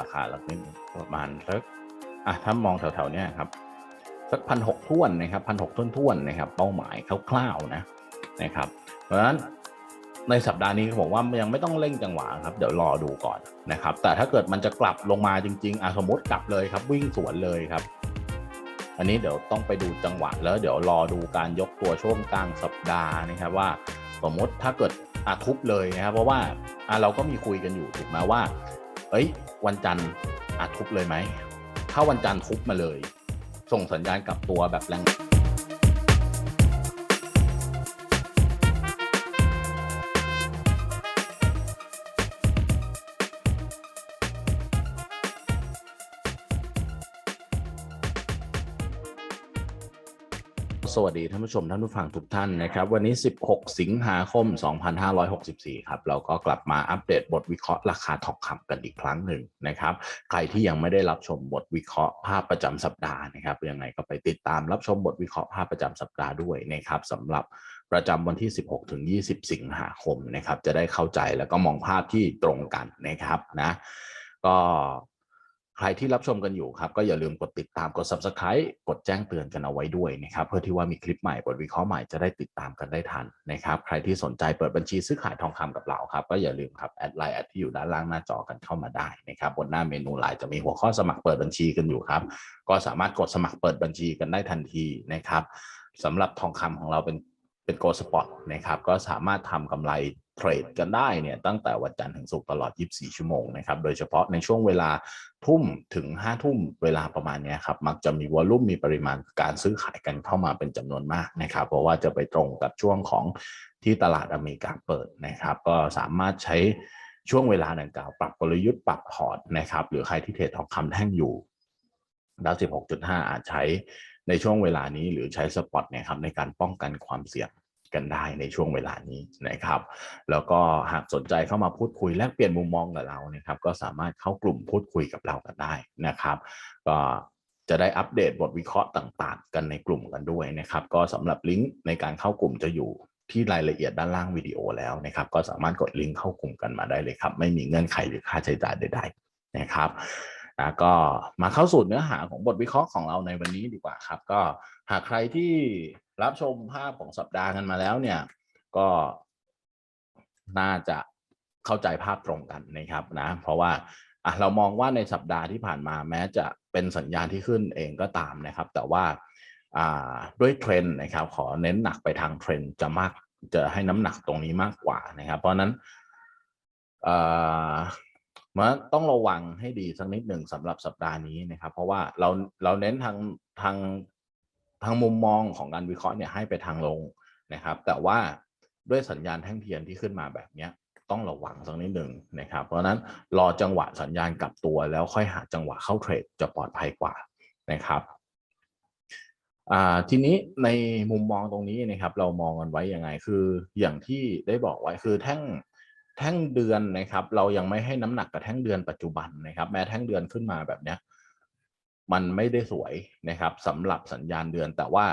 ราคาละนิดนึงประมาณสักอะถ้ามองแถวๆเนี้ยครับสักพันหกท้วนนะครับพันหกท้วนท้วนๆนะครับ เป้าหมายคร่าวๆนะนะครับ เพราะฉะนั้นในสัปดาห์นี้ผมว่ายังไม่ต้องเร่งจังหวะครับ เดี๋ยวรอดูก่อนนะครับ แต่ถ้าเกิดมันจะกลับลงมาจริงๆอะสมมติกลับเลยครับ วิ่งสวนเลยครับ อันนี้เดี๋ยวต้องไปดูจังหวะแล้วเดี๋ยวรอดูการยกตัวช่วงกลางสัปดาห์นะครับว่า สมมติถ้าเกิดอาทุบเลยนะครับเพราะว่าอะเราก็มีคุยกันอยู่ถูกไหมว่า เอ้ย วันจันทร์อาทุบเลยไหม ถ้าวันจันทร์ทุบมาเลย ส่งสัญญาณกลับตัวแบบแรง สวัสดีท่านผู้ชมท่านผู้ฟังทุกท่านนะครับ วันนี้ 16 สิงหาคม 2564 ครับ เราก็กลับมาอัปเดตบทวิเคราะห์ราคาทองคำกันอีกครั้งหนึ่งนะครับ ใครที่ยังไม่ได้รับชมบทวิเคราะห์ภาพประจำสัปดาห์นะครับยังไงก็ไปติดตามรับชมบทวิเคราะห์ภาพประจำสัปดาห์ด้วยนะครับสำหรับประจำวันที่ 16 ถึง 20 สิงหาคมนะครับ จะได้เข้าใจแล้วก็มองภาพที่ตรงกันนะครับนะ ก็ ใครที่รับชมกันอยู่ครับ ก็อย่าลืมกดติดตามกด subscribe กดแจ้งเตือนกันเอาไว้ด้วยนะครับ เพื่อที่ว่ามีคลิปใหม่บทวิเคราะห์ใหม่จะได้ติดตามกันได้ทันนะครับ ใครที่สนใจเปิดบัญชีซื้อขายทองคำกับเราครับ ก็อย่าลืมครับแอดไลน์แอดที่อยู่ด้านล่างหน้าจอกันเข้ามาได้นะครับบนหน้าเมนูไลน์จะมีหัวข้อสมัครเปิดบัญชีกันอยู่ครับ ก็สามารถกดสมัครเปิดบัญชีกันได้ทันทีนะครับสำหรับทองคำของเราเป็นเป็นโกลสปอตนะครับก็สามารถทำกำไร เทรดกันได้เนี่ยตั้งแต่วันจันทร์ถึงศุกร์ตลอด 24 ชั่วโมงนะครับโดยเฉพาะในช่วงเวลาทุ่มถึง 5 ทุ่มเวลาประมาณนี้ครับมักจะมีวอลลุ่มมีปริมาณการซื้อขายกันเข้ามาเป็นจำนวนมากนะครับ เพราะว่าจะไปตรงกับช่วงของที่ตลาดอเมริกาเปิดนะครับ ก็สามารถใช้ช่วงเวลาดังกล่าวปรับกลยุทธ์ปรับพอร์ตนะครับหรือใครที่เทรดทองคำแท่งอยู่ดาว16.5 อาจใช้ในช่วงเวลานี้หรือใช้สปอตเนี่ยครับในการป้องกันความเสี่ยง กันได้ในช่วงเวลานี้นะครับ แล้วก็หากสนใจเข้ามาพูดคุยแลกเปลี่ยนมุมมองกับเรานะครับ ก็สามารถเข้ากลุ่มพูดคุยกับเรากันได้นะครับ ก็จะได้อัปเดตบทวิเคราะห์ต่างๆ กันในกลุ่มกันด้วยนะครับ ก็สำหรับลิงก์ในการเข้ากลุ่มจะอยู่ที่รายละเอียดด้านล่างวิดีโอแล้วนะครับ ก็สามารถกดลิงก์เข้ากลุ่มกันมาได้เลยครับ ไม่มีเงื่อนไขหรือค่าใช้จ่ายใด ๆนะครับนะก็มาเข้าสู่เนื้อหาของบทวิเคราะห์ของเราในวันนี้ดีกว่าครับ ก็หากใครที่ รับชมภาพของสัปดาห์กันมาแล้วเนี่ย ก็น่าจะเข้าใจภาพตรงกันนะครับนะ เพราะว่าอะเรามองว่าในสัปดาห์ที่ผ่านมาแม้จะเป็นสัญญาณที่ขึ้นเองก็ตามนะครับ แต่ว่าด้วยเทรนด์นะครับ ขอเน้นหนักไปทางเทรนด์จะมากจะให้น้ำหนักตรงนี้มากกว่านะครับ เพราะฉะนั้นมันต้องระวังให้ดีสักนิดหนึ่งสำหรับสัปดาห์นี้นะครับ เพราะว่าเราเราเน้นทางทาง ทางมุมมองของการวิเคราะห์เนี่ยให้ไปทางลงนะครับ แต่ว่าด้วยสัญญาณแท่งเทียนที่ขึ้นมาแบบนี้ต้องระวังสักนิดหนึ่งนะครับ เพราะนั้นรอจังหวะสัญญาณกลับตัวแล้วค่อยหาจังหวะเข้าเทรดจะปลอดภัยกว่านะครับทีนี้ในมุมมองตรงนี้นะครับเรามองกันไว้ยังไงคืออย่างที่ได้บอกไว้คือแท่งแท่งเดือนนะครับ เรายังไม่ให้น้ำหนักกับแท่งเดือนปัจจุบันนะครับ แม้แท่งเดือนขึ้นมาแบบนี้ มันไม่ได้สวยนะครับสำหรับสัญญาณเดือน แต่ว่า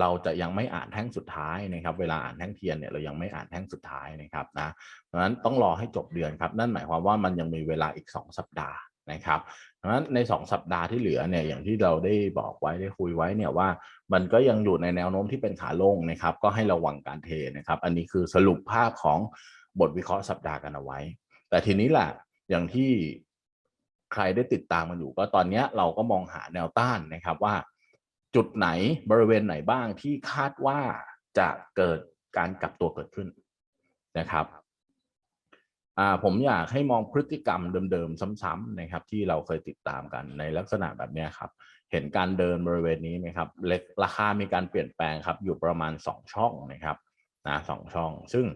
เราจะยังไม่อ่านแท่งสุดท้ายนะครับ เวลาอ่านแท่งเทียนเนี่ยเรายังไม่อ่านแท่งสุดท้ายนะครับนะเพราะฉะนั้นต้องรอให้จบเดือนครับ นั่นหมายความว่ามันยังมีเวลาอีก 2 สัปดาห์นะครับ เพราะฉะนั้นใน 2 สัปดาห์ที่เหลือเนี่ยอย่างที่เราได้บอกไว้ได้คุยไว้เนี่ยว่า มันก็ยังอยู่ในแนวโน้มที่เป็นขาลงนะครับ ก็ให้ระวังการเทนะครับ อันนี้คือสรุปภาพของบทวิเคราะห์สัปดาห์กันเอาไว้ แต่ทีนี้แหละอย่างที่ ใครได้ติดตามกันอยู่ก็ตอนนี้เราก็มองหาแนวต้านนะครับว่า จุดไหนบริเวณไหนบ้างที่คาดว่าจะเกิดการกลับตัวเกิดขึ้นนะครับผมอยากให้มองพฤติกรรมเดิมๆซ้ำๆนะครับ ที่เราเคยติดตามกันในลักษณะแบบนี้ครับ เห็นการเดินบริเวณนี้ไหมครับเล็กราคามีการเปลี่ยนแปลงครับ อยู่ประมาณ 2 ช่องนะครับนะสองช่อง ซึ่ง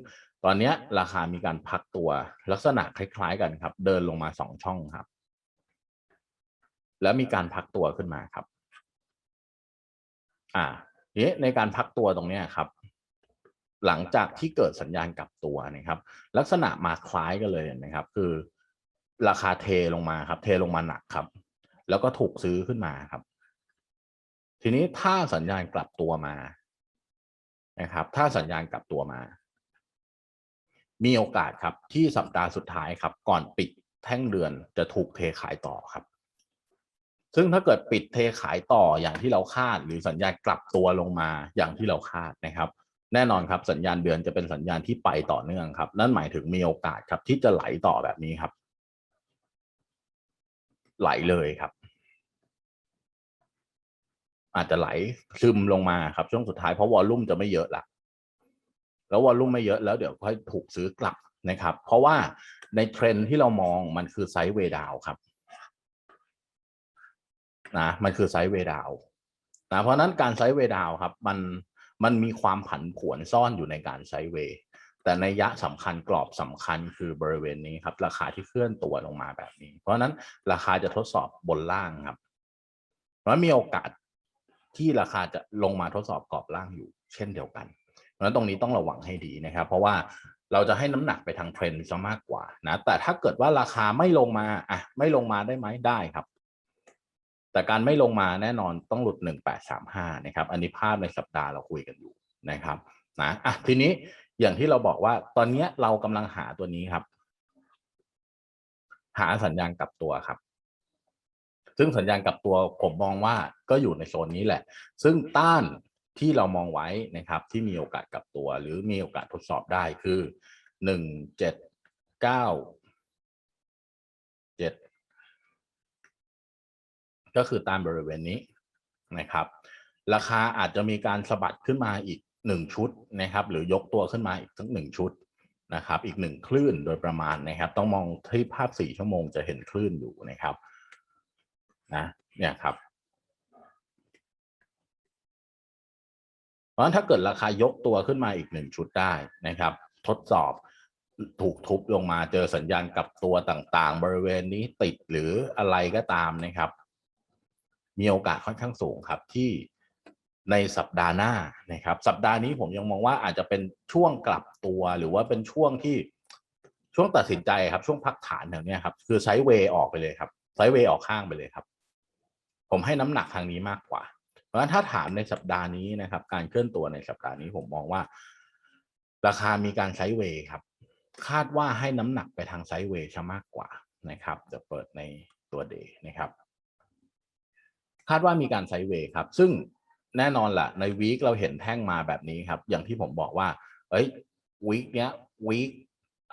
ตอนนี้ราคามีการพักตัวลักษณะคล้ายๆกันครับ เดินลงมา 2 ช่องครับ แล้วมีการพักตัวขึ้นมาครับ อ่าทีนี้ในการพักตัวตรงเนี้ครับ หลังจากที่เกิดสัญญาณกลับตัวนะครับ ลักษณะมาคล้ายกันเลยนะครับ คือราคาเทลงมาครับ เทลงมาหนักครับ แล้วก็ถูกซื้อขึ้นมาครับ ทีนี้ถ้าสัญญาณกลับตัวมานะครับ ถ้าสัญญาณกลับตัวมา มีโอกาสครับที่สัปดาห์สุดท้ายครับ ก่อนปิดแท่งเดือนจะถูกเทขายต่อครับ ซึ่งถ้าเกิดปิดเทขายต่ออย่างที่เราคาด หรือสัญญาณกลับตัวลงมาอย่างที่เราคาดนะครับ แน่นอนครับสัญญาณเดือนจะเป็นสัญญาณที่ไปต่อเนื่องครับ นั่นหมายถึงมีโอกาสครับที่จะไหลต่อแบบนี้ครับ ไหลเลยครับ อาจจะไหลซึมลงมาครับช่วงสุดท้ายเพราะวอลลุ่มจะไม่เยอะละแล้ววอลลุ่มไม่เยอะแล้วเดี๋ยวค่อยถูกซื้อกลับนะครับ เพราะว่าในเทรนที่เรามองมันคือไซด์เวดาวครับ นะมันคือไซด์เวดาวนะเพราะนั้นการไซด์เวดาวครับมันมันมีความผันผวนซ่อนอยู่ในการไซด์เวย์แต่ในยะสำคัญกรอบสำคัญคือบริเวณนี้ครับ ราคาที่เคลื่อนตัวลงมาแบบนี้ เพราะนั้นราคาจะทดสอบบนล่างครับ เพราะมีโอกาสที่ราคาจะลงมาทดสอบกรอบล่างอยู่ เช่นเดียวกัน เพราะนั้นตรงนี้ต้องระวังให้ดีนะครับ เพราะว่าเราจะให้น้ำหนักไปทางเทรนด์ซะมากกว่านะแต่ถ้าเกิดว่าราคาไม่ลงมาอะไม่ลงมาได้ไหมได้ครับ แต่การไม่ลงมาแน่นอนต้องหลุด 1835 นะครับ อันนี้ภาพในสัปดาห์เราคุยกันอยู่นะครับนะอะทีนี้อย่างที่เราบอกว่าตอนนี้เรากำลังหาตัวนี้ครับ หาสัญญาณกลับตัวครับ ซึ่งสัญญาณกลับตัวผมมองว่าก็อยู่ในโซนนี้แหละ ซึ่งต้านที่เรามองไว้นะครับ ที่มีโอกาสกลับตัว หรือมีโอกาสทดสอบได้คือหนึ่งเจ็ดเก็คือตามบริเวณนี้นะครับ ราคาอาจจะมีการสะบัดขึ้นมาอีกหนึ่งชุดนะครับ หรือยกตัวขึ้นมาอีกสักหนึ่งชุดนะครับ อีกหนึ่งคลื่นโดยประมาณนะครับ ต้องมองที่ภาพสี่ชั่วโมงจะเห็นคลื่นอยู่นะครับนะเนี่ยครับเพราะฉะนั้นถ้าเกิดราคายกตัวขึ้นมาอีกหนึ่งชุดได้นะครับ ทดสอบถูกทุบลงมาเจอสัญญาณกับตัวต่างๆ บริเวณนี้ติดหรืออะไรก็ตามนะครับ มีโอกาสค่อนข้างสูงครับที่ในสัปดาห์หน้านะครับ สัปดาห์นี้ผมยังมองว่าอาจจะเป็นช่วงกลับตัวหรือว่าเป็นช่วงที่ช่วงตัดสินใจครับ ช่วงพักฐานแถวนี้ครับ คือไซด์เวย์ออกไปเลยครับไซด์เวย์ออกข้างไปเลยครับ ผมให้น้ำหนักทางนี้มากกว่า เพราะฉะนั้นถ้าถามในสัปดาห์นี้นะครับ การเคลื่อนตัวในสัปดาห์นี้ผมมองว่า ราคามีการไซด์เวย์ครับ คาดว่าให้น้ำหนักไปทางไซด์เวย์จะมากกว่านะครับเดี๋ยวเปิดในตัวเดย์นะครับ คาดว่ามีการไซเวย์ครับ ซึ่งแน่นอนแหละในวีคเราเห็นแท่งมาแบบนี้ครับ อย่างที่ผมบอกว่า เอ้ยวีคเนี้ยวีค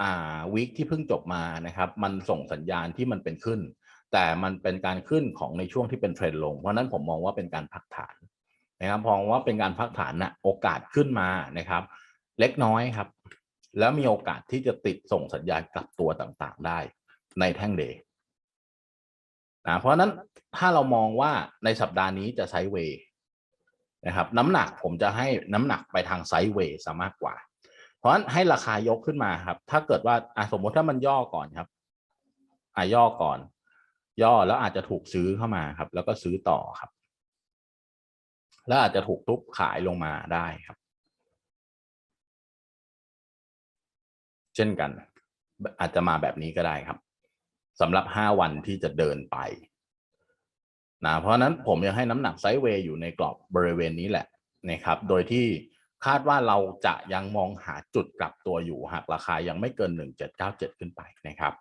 อ่าวีคที่เพิ่งจบมานะครับ มันส่งสัญญาณที่มันเป็นขึ้น แต่มันเป็นการขึ้นของในช่วงที่เป็นเทรนลง เพราะนั้นผมมองว่าเป็นการพักฐานนะครับมองว่าเป็นการพักฐานนะโอกาสขึ้นมานะครับ เล็กน้อยครับ แล้วมีโอกาสที่จะติดส่งสัญญาณกลับตัวต่างๆได้ในแท่งเดย์ นะเพราะนั้นถ้าเรามองว่าในสัปดาห์นี้จะไซด์เวย์นะครับน้ำหนักผมจะให้น้ำหนักไปทางไซด์เวย์ซะมากกว่า เพราะฉะนั้นให้ราคายกขึ้นมาครับ ถ้าเกิดว่าสมมติถ้ามันย่อก่อนครับอะย่อก่อน ย่อแล้วอาจจะถูกซื้อเข้ามาครับ แล้วก็ซื้อต่อครับ แล้วอาจจะถูกทุบขายลงมาได้ครับ เช่นกัน อาจจะมาแบบนี้ก็ได้ครับ สำหรับห้าวันที่จะเดินไปนะเพราะนั้นผมยังให้น้ำหนักไซด์เวย์อยู่ในกรอบบริเวณนี้แหละนะครับโดยที่คาดว่าเราจะยังมองหาจุดกลับตัวอยู่หากราคายังไม่เกิน 1797 ขึ้นไปนะครับ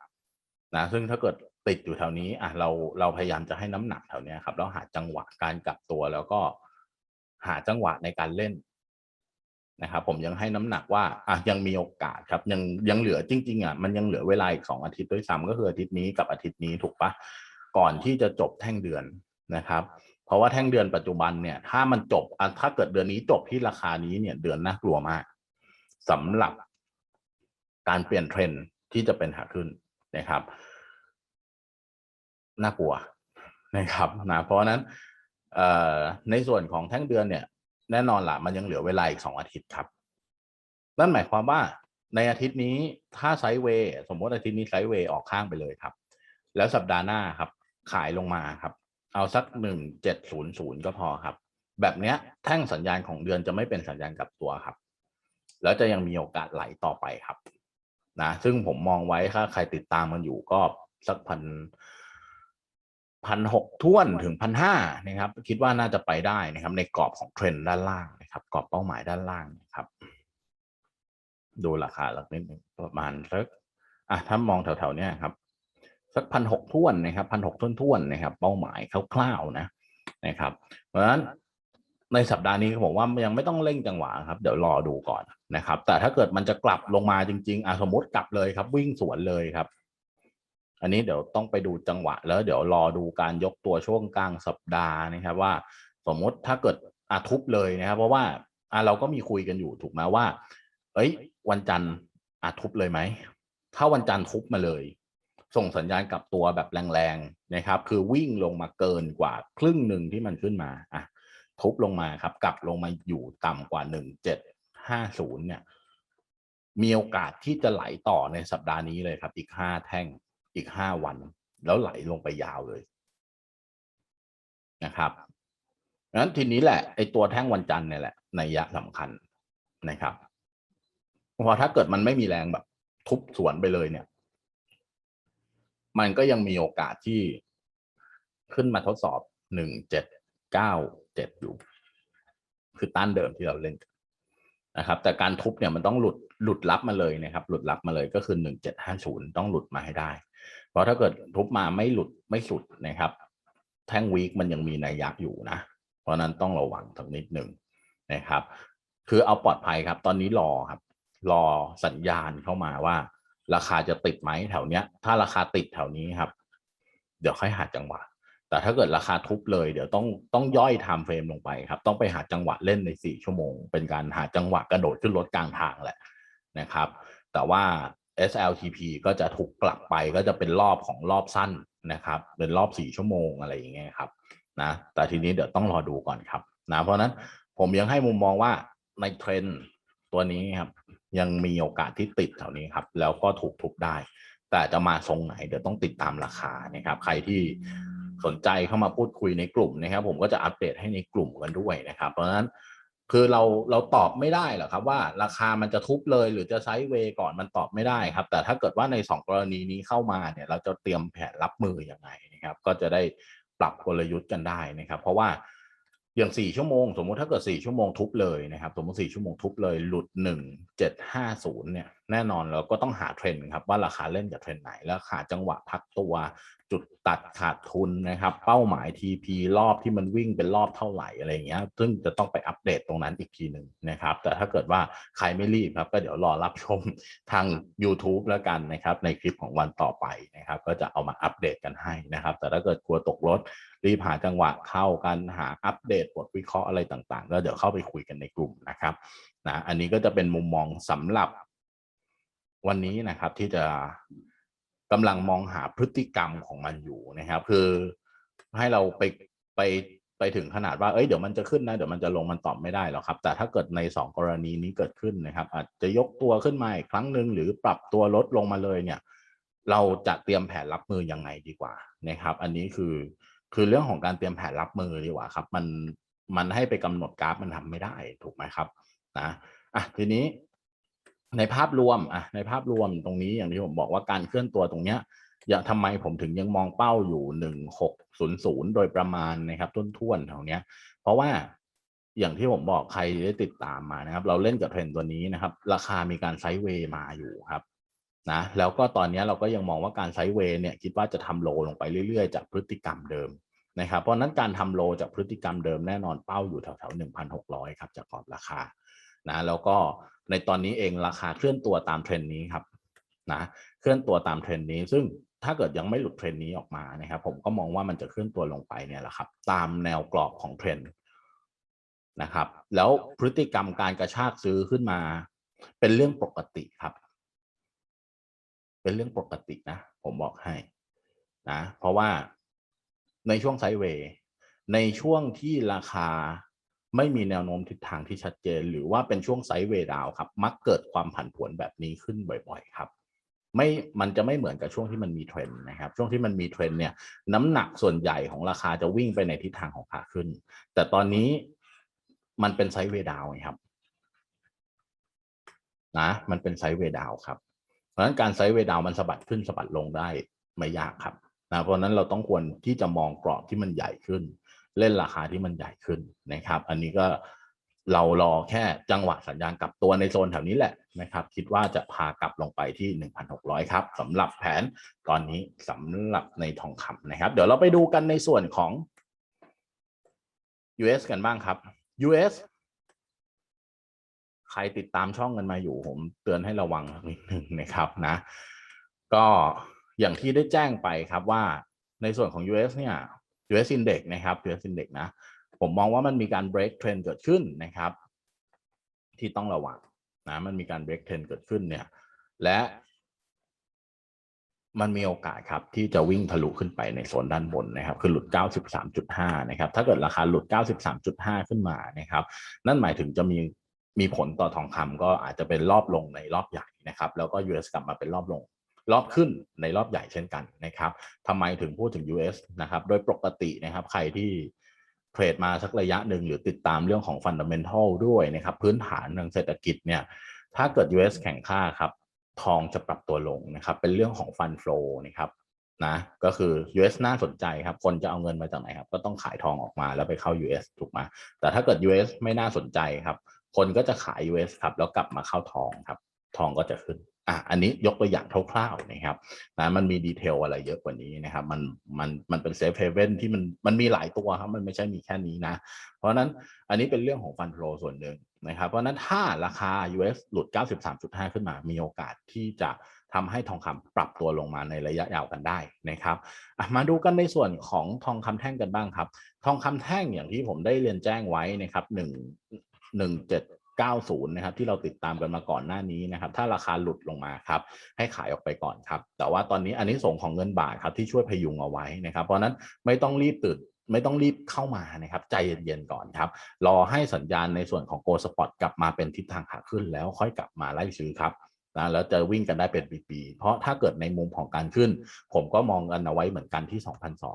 นะซึ่งถ้าเกิดติดอยู่แถวนี้อะเราเราพยายามจะให้น้ำหนักแถวนี้ครับแล้วหาจังหวะการกลับตัวแล้วก็หาจังหวะในการเล่น นะครับผมยังให้น้ำหนักว่าอะยังมีโอกาสครับยังยังเหลือจริงๆอะมันยังเหลือเวลาอีกสองอาทิตย์ด้วยซ้ำก็คืออาทิตย์นี้กับอาทิตย์นี้ถูกปะก่อนที่จะจบแท่งเดือนนะครับ เพราะว่าแท่งเดือนปัจจุบันเนี่ยถ้ามันจบถ้าเกิดเดือนนี้จบที่ราคานี้เนี่ยเดือนน่ากลัวมากสำหรับการเปลี่ยนเทรนที่จะเป็นหาขึ้นนะครับน่ากลัวนะครับนะเพราะนั้นในส่วนของแท่งเดือนเนี่ย แน่นอนละมันยังเหลือเวลาอีกสองอาทิตย์ครับ นั่นหมายความว่าในอาทิตย์นี้ถ้าไซด์เวย์สมมติอาทิตย์นี้ไซด์เวย์ออกข้างไปเลยครับ แล้วสัปดาห์หน้าครับ ขายลงมาครับ เอาสักหนึ่งเจ็ดศูนย์ศูนย์ก็พอครับ แบบเนี้ยแท่งสัญญาณของเดือนจะไม่เป็นสัญญาณกลับตัวครับ แล้วจะยังมีโอกาสไหลต่อไปครับ นะ ซึ่งผมมองไว้ถ้าใครติดตามมันอยู่ก็สักพัน พันหกท่วนถึงพันห้านะครับ คิดว่าน่าจะไปได้นะครับ ในกรอบของเทรนด์ด้านล่างนะครับ กรอบเป้าหมายด้านล่างนะครับ ดูราคาลักนิดหนึ่งประมาณสักอะถ้ามองแถวๆเนี้ยครับสักพันหกท่วนนะครับพันหกท่วนท่วนๆนะครับ เป้าหมายคร่าวๆนะนะครับ เพราะฉะนั้นในสัปดาห์นี้ผมว่ายังไม่ต้องเร่งจังหวะครับ เดี๋ยวรอดูก่อนนะครับ แต่ถ้าเกิดมันจะกลับลงมาจริงๆอะสมมติกลับเลยครับ วิ่งสวนเลยครับ อันนี้เดี๋ยวต้องไปดูจังหวะ แล้วเดี๋ยวรอดูการยกตัวช่วงกลางสัปดาห์นะครับว่า สมมติถ้าเกิดอาทุบเลยนะครับ เพราะว่าอะเราก็มีคุยกันอยู่ถูกไหมว่า เอ้ย วันจันทร์อาทุบเลยไหมถ้าวันจันทร์ทุบมาเลย ส่งสัญญาณกลับตัวแบบแรงๆนะครับ คือวิ่งลงมาเกินกว่าครึ่งหนึ่งที่มันขึ้นมาอะทุบลงมาครับ กลับลงมาอยู่ต่ำกว่าหนึ่งเจ็ดห้าศูนย์เนี่ย มีโอกาสที่จะไหลต่อในสัปดาห์นี้เลยครับ อีกห้าแท่ง อีกห้าวัน แล้วไหลลงไปยาวเลยนะครับงั้นทีนี้แหละไอ้ตัวแท่งวันจันทร์เนี่ยแหละในยยะสำคัญนะครับเพราะถ้าเกิดมันไม่มีแรงแบบ ทุบสวนไปเลยเนี่ย มันก็ยังมีโอกาสที่ขึ้นมาทดสอบหนึ่งเจ็ดเก้าเจ็ดอยู่ คือต้านเดิมที่เราเล่นนะครับ แต่การทุบเนี่ยมันต้องหลุดหลุดลับมาเลยนะครับ หลุดลับมาเลยก็คือหนึ่งเจ็ดห้าศูนย์ต้องหลุดมาให้ได้ ราะถ้าเกิดทุบมาไม่หลุดไม่สุดนะครับ แท่งวีคมันยังมีนัยยะอยู่นะ เพราะฉะนั้นต้องระวังสักนิดหนึ่งนะครับ คือเอาปลอดภัยครับ ตอนนี้รอครับ รอสัญญาณเข้ามาว่า ราคาจะติดไหมแถวเนี้ย ถ้าราคาติดแถวนี้ครับ เดี๋ยวค่อยหาจังหวะ แต่ถ้าเกิดราคาทุบเลย เดี๋ยวต้องต้องย่อยไทม์เฟรมลงไปครับ ต้องไปหาจังหวะเล่นในสี่ชั่วโมง เป็นการหาจังหวะกระโดดขึ้นรถกลางทางแหละนะครับ แต่ว่า SLTP ก็จะถูกกลับไปก็จะเป็นรอบของรอบสั้นนะครับ เป็นรอบสี่ชั่วโมงอะไรอย่างเงี้ยครับนะแต่ทีนี้เดี๋ยวต้องรอดูก่อนครับนะเพราะนั้นผมยังให้มุมมองว่าในเทรนตัวนี้ครับยังมีโอกาสที่ติดแถวนี้ครับ แล้วก็ถูกทุบได้ แต่จะมาทรงไหนเดี๋ยวต้องติดตามราคานะครับ ใครที่สนใจเข้ามาพูดคุยในกลุ่มนะครับ ผมก็จะอัปเดตให้ในกลุ่มกันด้วยนะครับ เพราะฉะนั้น คือเราเราตอบไม่ได้หรอกครับว่าราคามันจะทุบเลยหรือจะไซด์เวย์ก่อนมันตอบไม่ได้ครับ แต่ถ้าเกิดว่าในสองกรณีนี้เข้ามาเนี่ยเราจะเตรียมแผนรับมืออยังไงนะครับ ก็จะได้ปรับกลยุทธ์กันได้นะครับ เพราะว่าอย่างสี่ชั่วโมง สมมุติถ้าเกิดสี่ชั่วโมงทุบเลยนะครับ สมมติสี่ชั่วโมงทุบเลยหลุดหนึ่งเจ็ดห้าศูนย์เนี่ยแน่นอนเราก็ต้องหาเทรนด์ครับว่าราคาเล่นกับเทรนด์ไหน แล้วหาจังหวะพักตัวจุดตัดขาดทุนนะครับ เป้าหมาย TP รอบที่มันวิ่งเป็นรอบเท่าไหร่อะไรอย่างเงี้ย ซึ่งจะต้องไปอัปเดตตรงนั้นอีกทีหนึ่งนะครับ แต่ถ้าเกิดว่าใครไม่รีบครับก็เดี๋ยวรอรับชมทาง YouTube แล้วกันนะครับ ในคลิปของวันต่อไปนะครับ ก็จะเอามาอัปเดตกันให้นะครับ แต่ถ้าเกิดกลัวตกรถรีบหาจังหวะเข้ากันหาอัปเดตบทวิเคราะห์อะไรต่างๆก็เดี๋ยวเข้าไปคุยกันในกลุ่มนะครับนะอันนี้ก็จะเป็นมุมมองสำหรับ วันนี้นะครับที่จะกำลังมองหาพฤติกรรมของมันอยู่นะครับ คือให้เราไปไปไปถึงขนาดว่าเอ้ยเดี๋ยวมันจะขึ้นนะเดี๋ยวมันจะลงมันตอบไม่ได้หรอกครับ แต่ถ้าเกิดในสองกรณีนี้เกิดขึ้นนะครับ อาจจะยกตัวขึ้นมาอีกครั้งหนึ่งหรือปรับตัวลดลงมาเลยเนี่ย เราจะเตรียมแผนรับมือยังไงดีกว่านะครับ อันนี้คือคือเรื่องของการเตรียมแผนรับมือดีกว่าครับ มันมันให้ไปกำหนดกราฟมันทำไม่ได้ถูกไหมครับนะอะทีนี้ ในภาพรวมอะในภาพรวมตรงนี้อย่างที่ผมบอกว่าการเคลื่อนตัวตรงเนี้ยอย่างทำไมผมถึงยังมองเป้าอยู่หนึ่งหกศูนย์ศูนย์โดยประมาณนะครับต้นท่วนแถวเนี้ย เพราะว่าอย่างที่ผมบอกใครได้ติดตามมานะครับ เราเล่นกับเทรนตัวนี้นะครับ ราคามีการไซด์เวย์มาอยู่ครับนะแล้วก็ตอนนี้เราก็ยังมองว่าการไซด์เวย์เนี่ยคิดว่าจะทำโลลงไปเรื่อยๆ จากพฤติกรรมเดิมนะครับ เพราะฉะนั้นการทำโลจากพฤติกรรมเดิมแน่นอนเป้าอยู่แถวๆหนึ่งพันหกร้อยครับจากกรอบราคานะแล้วก็ ในตอนนี้เองราคาเคลื่อนตัวตามเทรนด์นี้ครับนะเคลื่อนตัวตามเทรนด์นี้ ซึ่งถ้าเกิดยังไม่หลุดเทรนด์นี้ออกมานะครับ ผมก็มองว่ามันจะเคลื่อนตัวลงไปเนี่ยแหละครับ ตามแนวกรอบของเทรนด์นะครับ แล้วพฤติกรรมการกระชากซื้อขึ้นมา เป็นเรื่องปกติครับ เป็นเรื่องปกตินะ ผมบอกให้นะเพราะว่าในช่วงไซด์เวย์ในช่วงที่ราคา ไม่มีแนวโน้มทิศทางที่ชัดเจน หรือว่าเป็นช่วงไซด์เวดาวครับ มักเกิดความผันผวนแบบนี้ขึ้นบ่อยๆครับไม่มันจะไม่เหมือนกับช่วงที่มันมีเทรนด์นะครับ ช่วงที่มันมีเทรนด์เนี่ย น้ำหนักส่วนใหญ่ของราคาจะวิ่งไปในทิศทางของขาขึ้น แต่ตอนนี้มันเป็นไซด์เวดาวครับนะมันเป็นไซด์เวดาวครับ เพราะฉะนั้นการไซด์เวดาวมันสะบัดขึ้นสะบัดลงได้ไม่ยากครับนะเพราะฉะนั้นเราต้องควรที่จะมองกรอบที่มันใหญ่ขึ้น เล่นราคาที่มันใหญ่ขึ้นนะครับ อันนี้ก็เรารอแค่จังหวะสัญญาณกลับตัวในโซนแถวนี้แหละนะครับ คิดว่าจะพากลับลงไปที่ 1,600 ครับสำหรับแผนตอนนี้สำหรับในทองคำนะครับ เดี๋ยวเราไปดูกันในส่วนของ US กันบ้างครับ US ใครติดตามช่องกันมาอยู่ผมเตือนให้ระวังนิดหนึ่งนะครับนะ ก็อย่างที่ได้แจ้งไปครับว่าในส่วนของ US เนี่ย US Index นะครับ US Index นะ ผมมองว่ามันมีการ break trend เกิดขึ้นนะครับ ที่ต้องระวังนะมันมีการ break trend เกิดขึ้นเนี่ย และมันมีโอกาสครับที่จะวิ่งทะลุขึ้นไปในโซนด้านบนนะครับ คือหลุด 93.5 นะครับ ถ้าเกิดราคาหลุด 93.5 ขึ้นมานะครับ นั่นหมายถึงจะมีมีผลต่อทองคำก็อาจจะเป็นรอบลงในรอบใหญ่นะครับ แล้วก็ US กลับมาเป็นรอบลง รอบขึ้นในรอบใหญ่เช่นกันนะครับทำไมถึงพูดถึง US นะครับ โดยปกตินะครับใครที่เทรดมาสักระยะหนึ่งหรือติดตามเรื่องของฟันดัมเ n ทัลด้วยนะครับ พื้นฐานทางเศรษฐกิจเนี่ยถ้าเกิด US แข่งค่าครับทองจะปรับตัวลงนะครับ เป็นเรื่องของฟันฟลูนะครับนะก็คือ US น่าสนใจครับ คนจะเอาเงินมาจากไหนครับ ก็ต้องขายทองออกมาแล้วไปเข้า US ถูกไหมแต่ถ้าเกิด US ไม่น่าสนใจครับ คนก็จะขาย US ครับ แล้วกลับมาเข้าทองครับ ทองก็จะขึ้นอะอันนี้ยกตัวอย่างคร่าวๆนะครับนะมันมีดีเทลอะไรเยอะกว่านี้นะครับ มันมันมันเป็นเซฟเฮเว่นที่มันมันมีหลายตัวครับมันไม่ใช่มีแค่นี้นะ เพราะนั้นอันนี้เป็นเรื่องของฟันโฟส่วนหนึ่งนะครับ เพราะนั้นถ้าราคา US หลุด 93.5 ขึ้นมา มีโอกาสที่จะทำให้ทองคำปรับตัวลงมาในระยะยาวกันได้นะครับมาดูกันในส่วนของทองคำแท่งกันบ้างครับ ทองคำแท่งอย่างที่ผมได้เรียนแจ้งไว้นะครับหนึ่งหนึ่งเจ็ด เก้าศูนะครับ ที่เราติดตามกันมาก่อนหน้านี้นะครับ ถ้าราคาหลุดลงมาครับ ให้ขายออกไปก่อนครับ แต่ว่าตอนนี้อันนี้ส่งของเงินบาทครับที่ช่วยพยุงเอาไว้นะครับ เพราะฉะนั้นไม่ต้องรีบตื่นไม่ต้องรีบเข้ามานะครับ ใจเย็นๆก่อนครับ รอให้สัญญาณในส่วนของโกลสปอตกลับมาเป็นทิศทางขาขึ้นแล้วค่อยกลับมาไล่ซื้อครับนะแล้วจะวิ่งกันได้เป็นปีๆเพราะถ้าเกิดในมุมของการขึ้น ผมก็มองกันเอาไว้เหมือนกันที่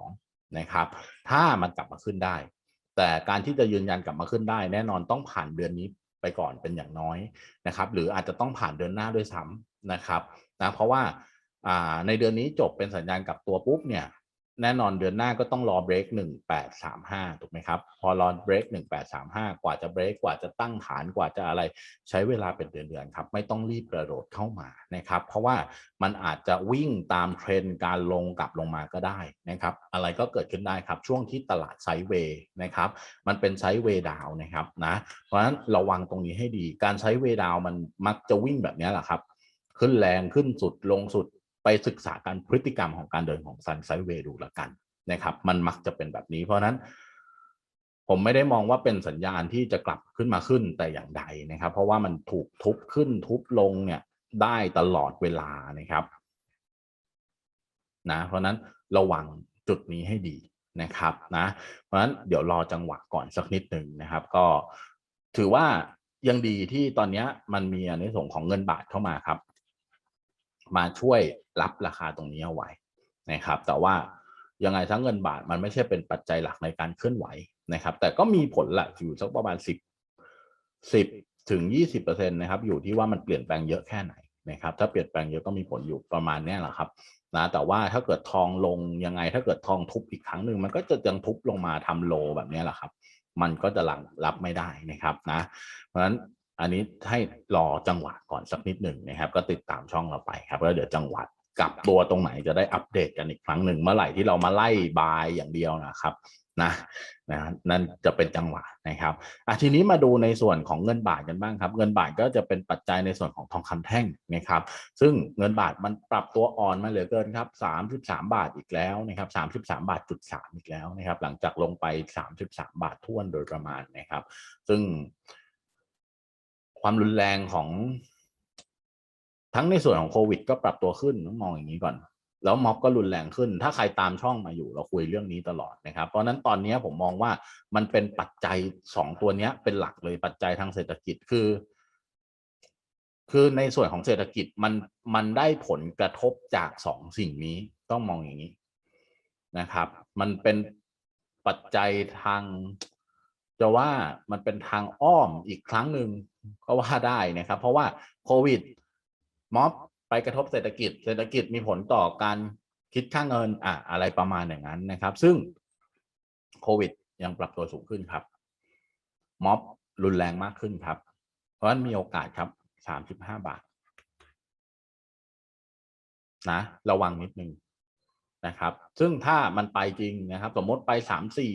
2,002 นะครับ ถ้ามันกลับมาขึ้นได้ แต่การที่จะยืนยันกลับมาขึ้นได้ แน่นอนต้องผ่านเดือนนี้ ไปก่อนเป็นอย่างน้อยนะครับ หรืออาจจะต้องผ่านเดือนหน้าด้วยซ้ำนะครับนะเพราะว่าในเดือนนี้จบเป็นสัญญาณกับตัวปุ๊บเนี่ย แน่นอนเดือนหน้าก็ต้องรอเบรก1835 ถูกไหมครับ พอรอเบรก1835 กว่าจะเบรกกว่าจะตั้งฐานกว่าจะอะไรใช้เวลาเป็นเดือนๆครับ ไม่ต้องรีบกระโดดเข้ามานะครับ เพราะว่ามันอาจจะวิ่งตามเทรนด์การลงกลับลงมาก็ได้นะครับ อะไรก็เกิดขึ้นได้ครับ ช่วงที่ตลาดไซด์เวย์นะครับ มันเป็นไซด์เวย์ดาวนะครับนะเพราะฉะนั้นระวังตรงนี้ให้ดี การไซด์เวย์ดาวมันมักจะวิ่งแบบนี้แหละครับ ขึ้นแรงขึ้นสุดลงสุด ไปศึกษาการพฤติกรรมของการเดินของซันไซเวดูละกันนะครับ มันมักจะเป็นแบบนี้เพราะนั้น ผมไม่ได้มองว่าเป็นสัญญาณที่จะกลับขึ้นมาขึ้นแต่อย่างใดนะครับ เพราะว่ามันถูกทุบขึ้นทุบลงเนี่ยได้ตลอดเวลานะครับนะเพราะนั้นระวังจุดนี้ให้ดีนะครับนะเพราะฉะนั้นเดี๋ยวรอจังหวะก่อนสักนิดหนึ่งนะครับ ก็ถือว่ายังดีที่ตอนนี้มันมีในส่งของเงินบาทเข้ามาครับ มาช่วย รับราคาตรงนี้เอาไว้นะครับ แต่ว่ายังไงทั้งเงินบาทมันไม่ใช่เป็นปัจจัยหลักในการเคลื่อนไหวนะครับ แต่ก็มีผลแหละอยู่สักประมาณสิบสิบถึงยี่สิบเปอร์เซ็นตนะครับ อยู่ที่ว่ามันเปลี่ยนแปลงเยอะแค่ไหนนะครับ ถ้าเปลี่ยนแปลงเยอะก็มีผลอยู่ประมาณนี้แหละครับนะแต่ว่าถ้าเกิดทองลงยังไง ถ้าเกิดทองทุบอีกครั้งหนึ่งมันก็จะยังทุบลงมาทำโลแบบนี้แหละครับ มันก็จะหลังรับไม่ได้นะครับนะ เพราะฉะนั้นอันนี้ให้รอจังหวะก่อนสักนิดหนึ่งนะครับ ก็ติดตามช่องเราไปครับแล้วเดี๋ยวจังหวะ กลับตัวตรงไหนจะได้อัปเดตกันอีกครั้งหนึ่งเมื่อไหร่ที่เรามาไล่บายอย่างเดียวนะครับนะนะนั่นจะเป็นจังหวะนะครับอะทีนี้มาดูในส่วนของเงินบาทกันบ้างครับ เงินบาทก็จะเป็นปัจจัยในส่วนของทองคำแท่งนะครับ ซึ่งเงินบาทมันปรับตัวอ่อนมาเหลือเกินครับ33บาทอีกแล้วนะครับ33บาทจุดสามอีกแล้วนะครับ หลังจากลงไป33บาทท่วนโดยประมาณนะครับ ซึ่งความรุนแรงของ ทั้งในส่วนของโควิด ก็ปรับตัวขึ้นต้องมองอย่างนี้ก่อน แล้วม็อบก็รุนแรงขึ้น ถ้าใครตามช่องมาอยู่เราคุยเรื่องนี้ตลอดนะครับ เพราะนั้นตอนนี้ผมมองว่ามันเป็นปัจจัยสองตัวนี้เป็นหลักเลยปัจจัยทางเศรษฐกิจคือ คือในส่วนของเศรษฐกิจมันมันได้ผลกระทบจากสองสิ่งนี้ต้องมองอย่างนี้นะครับ มันเป็นปัจจัยทางจะว่ามันเป็นทางอ้อมอีกครั้งหนึ่งก็ว่าได้นะครับ เพราะว่าโควิด ม็อบไปกระทบเศรษฐกิจ เศรษฐกิจมีผลต่อการคิดค่าเงินอะอะไรประมาณอย่างนั้นนะครับ ซึ่งโควิดยังปรับตัวสูงขึ้นครับ ม็อบรุนแรงมากขึ้นครับ เพราะฉะนั้นมีโอกาสครับสามสิบห้าบาท นะ ระวังนิดนึงนะครับ ซึ่งถ้ามันไปจริงนะครับ สมมติไปสามสี่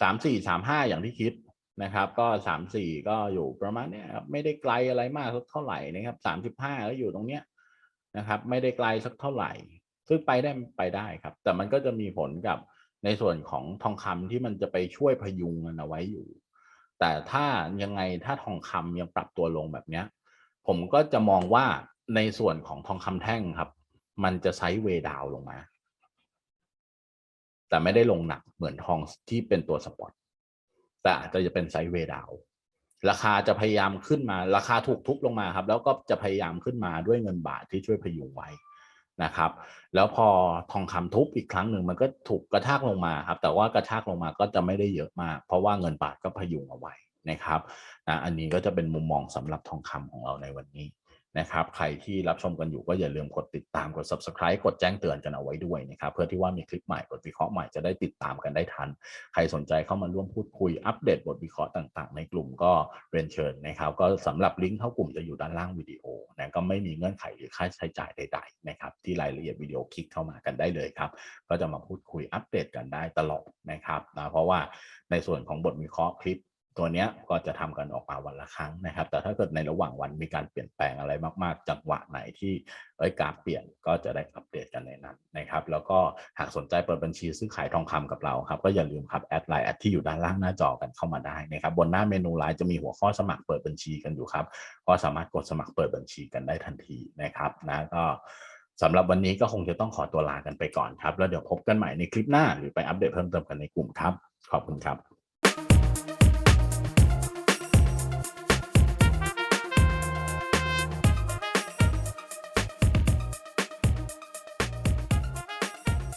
สามสี่สามห้าอย่างที่คิด นะครับ ก็สามสี่ก็อยู่ประมาณนี้ครับไม่ได้ไกลอะไรมากสักเท่าไหร่นะครับสามสิบห้าก็อยู่ตรงเนี้ยนะครับ ไม่ได้ไกลสักเท่าไหร่ ซึ่งไปได้ไปได้ครับ แต่มันก็จะมีผลกับในส่วนของทองคำที่มันจะไปช่วยพยุงมันเอาไว้อยู่ แต่ถ้ายังไงถ้าทองคำยังปรับตัวลงแบบเนี้ย ผมก็จะมองว่าในส่วนของทองคำแท่งครับ มันจะไซด์เวดาวลงมา แต่ไม่ได้ลงหนักเหมือนทองที่เป็นตัวสปอต แต่อาจจะเป็นไซด์เวดาวราคาจะพยายามขึ้นมา ราคาถูกทุบลงมาครับ แล้วก็จะพยายามขึ้นมาด้วยเงินบาทที่ช่วยพยุงไว้นะครับ แล้วพอทองคำทุบอีกครั้งหนึ่งมันก็ถูกกระชากลงมาครับ แต่ว่ากระชากลงมาก็จะไม่ได้เยอะมาก เพราะว่าเงินบาทก็พยุงเอาไว้นะครับนะอันนี้ก็จะเป็นมุมมองสำหรับทองคำของเราในวันนี้ นะครับใครที่รับชมกันอยู่ก็อย่าลืมกดติดตามกด subscribe กดแจ้งเตือนกันเอาไว้ด้วยนะครับเพื่อที่ว่ามีคลิปใหม่บทวิเคราะห์ใหม่จะได้ติดตามกันได้ทัน ใครสนใจเข้ามาร่วมพูดคุยอัปเดตบทวิเคราะห์ต่าง ๆ ในกลุ่มก็เรียนเชิญนะครับ ก็สำหรับลิงก์เข้ากลุ่มจะอยู่ด้านล่างวิดีโอนะก็ไม่มีเงื่อนไขหรือค่าใช้จ่ายใดๆนะครับที่รายละเอียดวิดีโอคลิกเข้ามากันได้เลยครับก็จะมาพูดคุยอัปเดตกันได้ตลอดนะครับนะเพราะว่าในส่วนของบทวิเคราะห์คลิป ตัวเนี้ยก็จะทำกันออกมาวันละครั้งนะครับ แต่ถ้าเกิดในระหว่างวันมีการเปลี่ยนแปลงอะไรมากๆ จังหวะไหนที่เอ้ยกราฟเปลี่ยนก็จะได้อัปเดตกันในนั้นนะครับ แล้วก็หากสนใจเปิดบัญชีซื้อขายทองคำกับเราครับ ก็อย่าลืมครับแอดไลน์แอดที่อยู่ด้านล่างหน้าจอกันเข้ามาได้นะครับ บนหน้าเมนูไลน์จะมีหัวข้อสมัครเปิดบัญชีกันอยู่ครับ ก็สามารถกดสมัครเปิดบัญชีกันได้ทันทีนะครับนะก็สำหรับวันนี้ก็คงจะต้องขอตัวลากันไปก่อนครับ แล้วเดี๋ยวพบกันใหม่ในคลิปหน้าหรือไปอัปเดตเพิ่มเติมกันในกลุ่มครับ ขอบคุณครับ